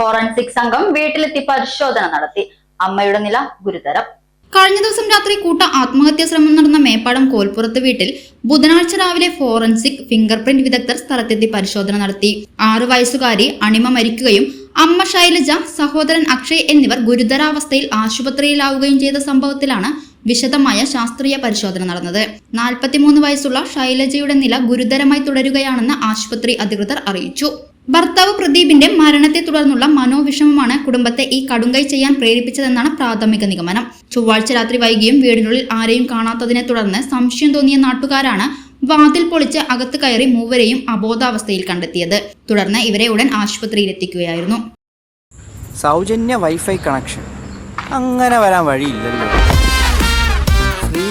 Forensic സംഘം വീട്ടിലെത്തി പരിശോധന നടത്തി. അമ്മയുടെ നില ഗുരുതരം. കഴിഞ്ഞ ദിവസം രാത്രി കൂട്ട ആത്മഹത്യാ ശ്രമം നടന്ന മേപ്പാടം കോൽപ്പുറത്ത് വീട്ടിൽ ബുധനാഴ്ച രാവിലെ ഫോറൻസിക് ഫിംഗർ പ്രിന്റ് വിദഗ്ധർ സ്ഥലത്തെത്തി പരിശോധന നടത്തി. ആറു വയസ്സുകാരി അണിമ മരിക്കുകയും അമ്മ ശൈലജ സഹോദരൻ അക്ഷയ് എന്നിവർ ഗുരുതരാവസ്ഥയിൽ ആശുപത്രിയിലാവുകയും ചെയ്ത സംഭവത്തിലാണ് വിശദമായ ശാസ്ത്രീയ പരിശോധന നടന്നത്. നാൽപ്പത്തിമൂന്ന് വയസ്സുള്ള ശൈലജയുടെ നില ഗുരുതരമായി തുടരുകയാണെന്ന് ആശുപത്രി അധികൃതർ അറിയിച്ചു. ഭർത്താവ് പ്രദീപിന്റെ മരണത്തെ തുടർന്നുള്ള മനോവിഷമമാണ് കുടുംബത്തെ ഈ കടുങ്കൈ ചെയ്യാൻ പ്രേരിപ്പിച്ചതെന്നാണ് പ്രാഥമിക നിഗമനം. ചൊവ്വാഴ്ച രാത്രി വൈകിയും വീടിനുള്ളിൽ ആരെയും കാണാത്തതിനെ തുടർന്ന് സംശയം തോന്നിയ നാട്ടുകാരാണ് വാതിൽ പൊളിച്ച് അകത്ത് കയറി മൂവരെയും അബോധാവസ്ഥയിൽ കണ്ടെത്തിയത്. തുടർന്ന് ഇവരെ ഉടൻ ആശുപത്രിയിലെത്തിക്കുകയായിരുന്നു. സൗജന്യ വൈഫൈ കണക്ഷൻ. അങ്ങനെ വരാൻ വഴിയില്ലല്ലോ.